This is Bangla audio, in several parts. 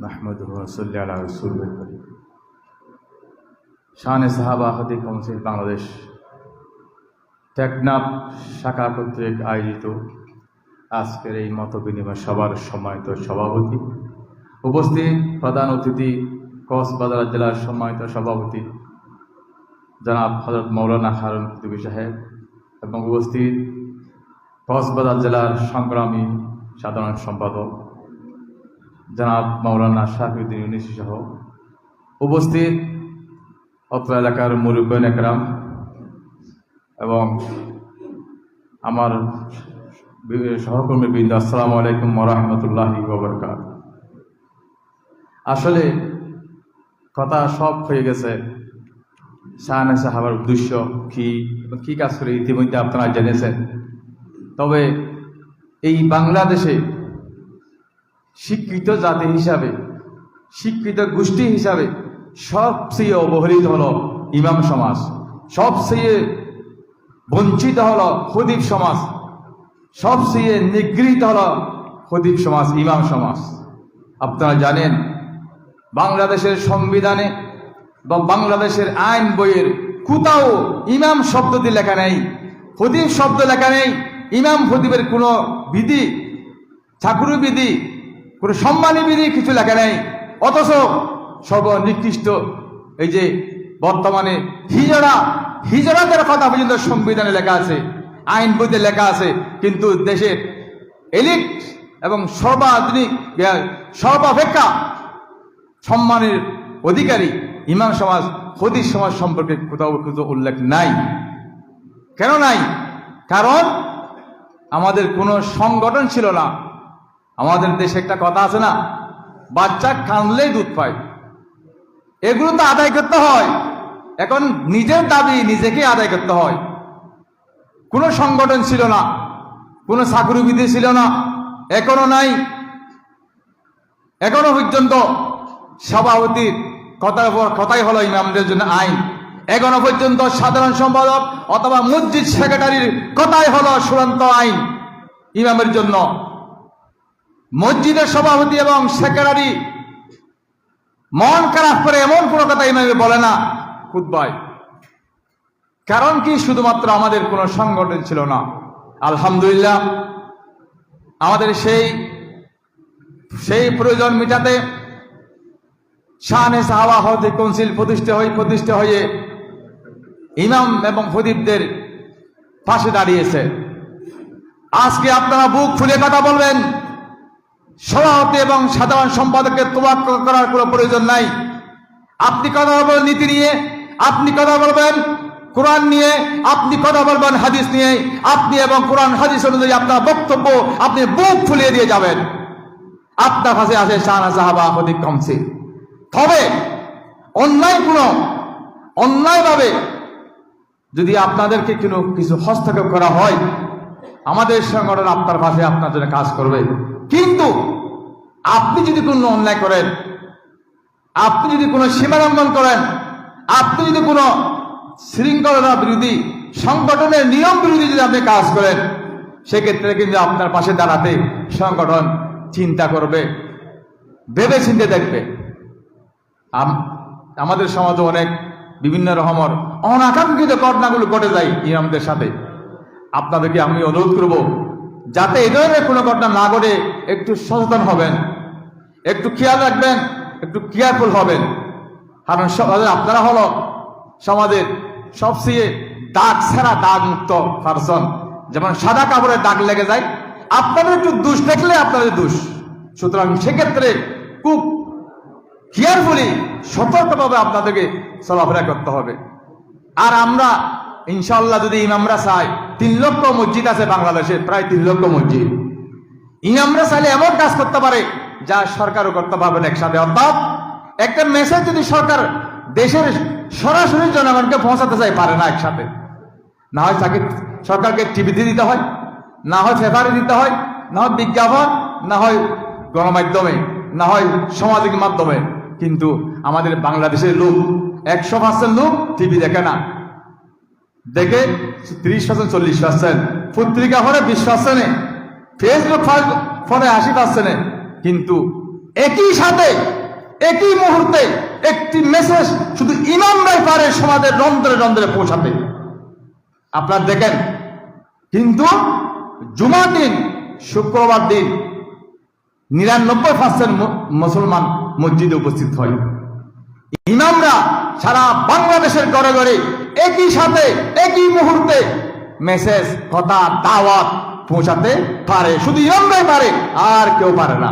মাহমুদুল্লাহ সাল্লাহ রসুল শাহান সাহাবা বাংলাদেশ টেকনাফ শাখা কর্তৃক আয়োজিত আজকের এই মত বিনিময় সভার সম্মানিত সভাপতি, উপস্থিত প্রধান অতিথি, কক্সবাজার জেলার সম্মানিত সভাপতি, জনাব হজরত মৌলানা হারুন কুতুবি সাহেব এবং উপস্থিত কক্সবাজার জেলার সংগ্রামী সাধারণ সম্পাদক জনাব মাওলানা শাহিউদ্দিন ইউনিসি সহ উপস্থিত অত্র এলাকার মুরব্বীন একরাম এবং আমার সহকর্মী বৃন্দ আসসালামু আলাইকুম ওরহমতুল্লাহি ওবরকাত আসলে কথা সব হয়ে গেছে। শাহানে সাহাবার উদ্দেশ্য কি এবং কি কাজ করে ইতিমধ্যে আপনারা জেনেছেন। তবে এই বাংলাদেশে শিক্ষিত জাতি হিসাবে শিক্ষিত গোষ্ঠী হিসাবে সবচেয়ে অবহেলিত হলো ইমাম সমাজ, সবচেয়ে বঞ্চিত হলো হদিব সমাজ, সবচেয়ে নিগৃহীত হলো হদিব সমাজ, ইমাম সমাজ। আপনারা জানেন, বাংলাদেশের সংবিধানে বা বাংলাদেশের আইন বইয়ের কোথাও ইমাম শব্দটি লেখা নেই হদিব শব্দ লেখা নেই, ইমাম হদিবের কোনো বিধি ঠাকুর বিধি কোনো সম্মানী বিধি কিছু লেখা নেই। অথচ সর্বনিকৃষ্ট এই যে বর্তমানে হিজড়া, হিজড়াদের কথা পর্যন্ত সংবিধানে লেখা আছে, আইন বইতে লেখা আছে, কিন্তু দেশের এলিট এবং সর্বাধুনিক সর্বাপেক্ষা সম্মানের অধিকারী ইমাম সমাজ হদিস সমাজ সম্পর্কে কোথাও কিছু উল্লেখ নাই। কেন নাই? কারণ আমাদের কোনো সংগঠন ছিল না। আমাদের দেশে একটা কথা আছে না, বাচ্চা কানলেই দুধ পায়। এগুলো তো আদায় করতে হয়। এখন নিজের দাবি নিজেকে আদায় করতে হয়। কোনো সংগঠন ছিল না, কোনো চাকরিবিধি ছিল না, এখনও নাই। এখনও পর্যন্ত সভাপতির কথার উপর কথাই হলো ইমামদের জন্য আইন। এখনও পর্যন্ত সাধারণ সম্পাদক অথবা মসজিদ সেক্রেটারির কথাই হলো চূড়ান্ত আইন ইমামের জন্য। মসজিদের সভাপতি এবং সেক্রেটারি মন খারাপ করে এমন কোনো কথা ইমামে বলে না খুদ্ায় কারণ কি? শুধুমাত্র আমাদের কোনো সংগঠন ছিল না। আলহামদুলিল্লাহ, আমাদের সেই সেই প্রয়োজন মেটাতে শাহানে সাহাবা হতে কাউন্সিল প্রতিষ্ঠা হয়ে প্রতিষ্ঠা হয়ে ইমাম এবং ফদিবদের পাশে দাঁড়িয়েছে। আজকে আপনারা বুক খুলে কথা বলবেন। সভাপতি এবং সাধারণ সম্পাদককে তোয়াক্ক করার কোনো প্রয়োজন নাই। আপনি কথা বলবেন, নীতি নিয়ে আপনি কথা বলবেন, কোরআন নিয়ে আপনি কথা বলবেন, হাদিস নিয়ে আপনি এবং কোরআন, হাদিস অনুযায়ী আপনার বক্তব্য আপনি বুক ফুলিয়ে দিয়ে যাবেন। আপনার কাছে আছে শাহানা সাহাবা হদিক কমছে। তবে অন্যায় কোনো অন্যায়ভাবে যদি আপনাদেরকে কোনো কিছু হস্তক্ষেপ করা হয়, আমাদের সংগঠন আপনার পাশে আপনার জন্য কাজ করবে। কিন্তু আপনি যদি কোনো অন্যায় করেন, আপনি যদি কোনো সীমালঙ্ঘন করেন, আপনি যদি কোনো শৃঙ্খলতা বিরোধী সংগঠনের নিয়ম বিরোধী যদি আপনি কাজ করেন, সেক্ষেত্রে কিন্তু আপনার পাশে দাঁড়াতে সংগঠন চিন্তা করবে ভেবে চিন্তে দেখবে। আম- আমাদের সমাজে অনেক বিভিন্ন রকমের অনাকাঙ্ক্ষিত ঘটনাগুলো ঘটে যায় ইমামদের সাথে। আপনাদেরকে আমি অনুরোধ করব যাতে এই ধরনের কোনো ঘটনা না ঘটে, একটু সচেতন হবেন, একটু খেয়াল রাখবেন, একটু কেয়ারফুল হবেন। কারণ আপনারা হলো সমাজের সবচেয়ে দাগ ছাড়া দাগ মুক্ত পারসন যেমন সাদা কাপড়ের দাগ লেগে যায়, আপনাদের একটু দোষ দেখলে আপনাদের দোষ। সুতরাং সেক্ষেত্রে খুব কেয়ারফুলি সতর্কভাবে আপনাদেরকে চলাফেরা করতে হবে। আর আমরা ইনশাল্লাহ যদি ইমামরা চাই তিন লক্ষ মসজিদ আছে বাংলাদেশে, প্রায় তিন লক্ষ মসজিদ। ইমামরা চাইলে এমন কাজ করতে পারে, যা সরকারও করতে পারবেন একসাথে অর্থাৎ একটা মেসেজ যদি সরকার দেশের সরাসরি জনগণকে পৌঁছাতে চাই পারে না একসাথে। না হয় তাকে সরকারকে টিভিতে দিতে হয়, না হয় পেপারে দিতে হয়, না হয় বিজ্ঞাপন, না হয় গণমাধ্যমে, না হয় সামাজিক মাধ্যমে। কিন্তু আমাদের বাংলাদেশের লোক, একশো পার্সেন্ট লোক টিভি দেখে না। দেখে ত্রিশ পার্সেন্ট, চল্লিশ পার্সেন্ট। পত্রিকা হলে বিশ পার্সেন্টে ফেসবুক ফলে আশি পার্সেন্টে কিন্তু একই সাথে, একই মুহূর্তে একটি মেসেজ শুধু ইমামরাই পারে সমাজের রন্ধ্রে রন্ধ্রে পৌঁছাতে। আপনার দেখেন, কিন্তু জুমার দিন, শুক্রবার দিন নিরানব্বই পার্সেন্ট মুসলমান মসজিদে উপস্থিত হয়। ইমামরা সারা বাংলাদেশের ঘরে ঘরে একই সাথে, একই মুহূর্তে মেসেজ কথা, দাওয়াত পৌঁছাতে পারে। শুধু ইমামরাই পারে, আর কেউ পারে না।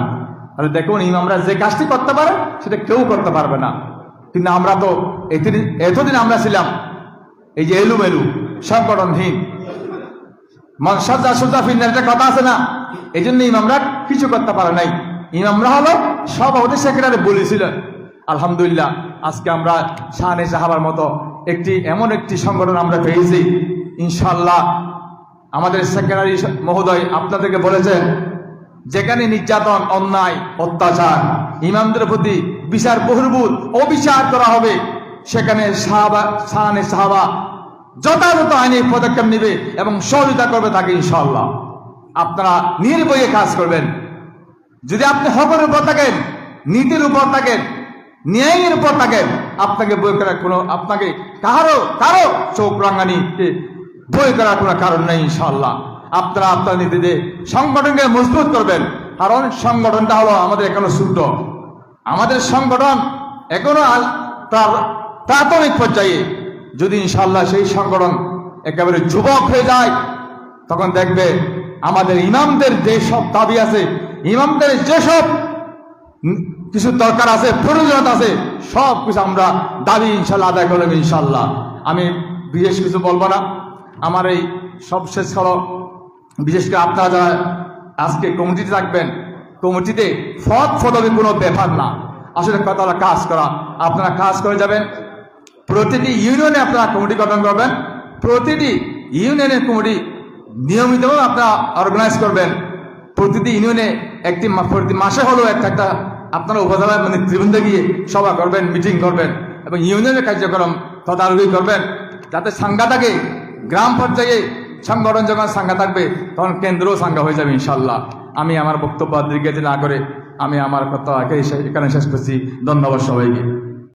তাহলে দেখুন, ইমামরা যে কাজটি করতে পারে, সেটা কেউ করতে পারবে না। কিন্তু আমরা তো এতদিন এতদিন আমরা ছিলাম এই যে এলু মেলু সংগঠনহীন মনসাজা সুজা ফিন্নার একটা কথা আছে না? এই জন্য ইমামরা কিছু করতে পারে নাই। ইমামরা হলো সভাপতি সেক্রেটারি বলেছিলেন। আলহামদুলিল্লাহ আজকে আমরা শাহানে সাহাবার মতো একটি, এমন একটি সংগঠন আমরা পেয়েছি। ইনশাল্লাহ আমাদের সেক্রেটারি মহোদয় আপনাদেরকে বলেছেন, যেখানে নির্যাতন, অন্যায়, অত্যাচার, ইমামদের প্রতি বিচার বহির্ভূত, অবিচার করা হবে, সেখানে সাহাবা শাহানে সাহাবা যথাযথ আইনি পদক্ষেপ নেবে এবং সহযোগিতা করবে তাকে ইনশাল্লাহ আপনারা নির্ভয়ে কাজ করবেন। যদি আপনি হকের উপর থাকেন, নীতির উপর থাকেন ন্যায়ের থাকেন আপনাকে বই করার কোনো, আপনাকে কারও কারও চোখ রাঙানি বই করার কোনো কারণ নেই ইনশাল্লাহ আপনারা আপনার নীতিতে সংগঠনকে মজবুত করবেন। কারণ সংগঠনটা হলো আমাদের এখনও শুদ্ধ আমাদের সংগঠন এখনও তার প্রাথমিক পর্যায়ে। যদি ইনশাল্লাহ সেই সংগঠন একেবারে যুবক হয়ে যায়, তখন দেখবে আমাদের ইমামদের যেসব দাবি আছে, ইমামদের যেসব কিছু দরকার আছে, প্রয়োজন আছে, সব কিছু আমরা দাবি ইনশাল্লাহ আদায় করলাম ইনশাল্লাহ। আমি বিশেষ কিছু বলব না। আমার এই সব শেষ হলো, বিশেষ করে আপনারা যারা আজকে কমিটিতে থাকবেন, কমিটিতে ফদ ফদবে কোনো ব্যাপার না। আসলে কথা হলো কাজ করা। আপনারা কাজ করে যাবেন, প্রতিটি ইউনিয়নে আপনারা কমিটি গঠন করবেন, প্রতিটি ইউনিয়নের কমিটি নিয়মিতভাবে আপনারা অর্গানাইজ করবেন। প্রতিটি ইউনিয়নে একটি প্রতি মাসে হলেও একটা একটা আপনারা উপজেলায় মানে ত্রিবন্ধে গিয়ে সভা করবেন, মিটিং করবেন এবং ইউনিয়নের কার্যক্রম তদারকি করবেন। যাতে সাঙ্গা থাকে গ্রাম পর্যায়ে সংগঠন যখন সাঙ্গা থাকবে, তখন কেন্দ্রও সাঙ্গা হয়ে যাবে ইনশাল্লাহ আমি আমার বক্তব্য দীর্ঘায়িত না করে আমি আমার কথা এখানে শেষ করছি। ধন্যবাদ সবাইকে।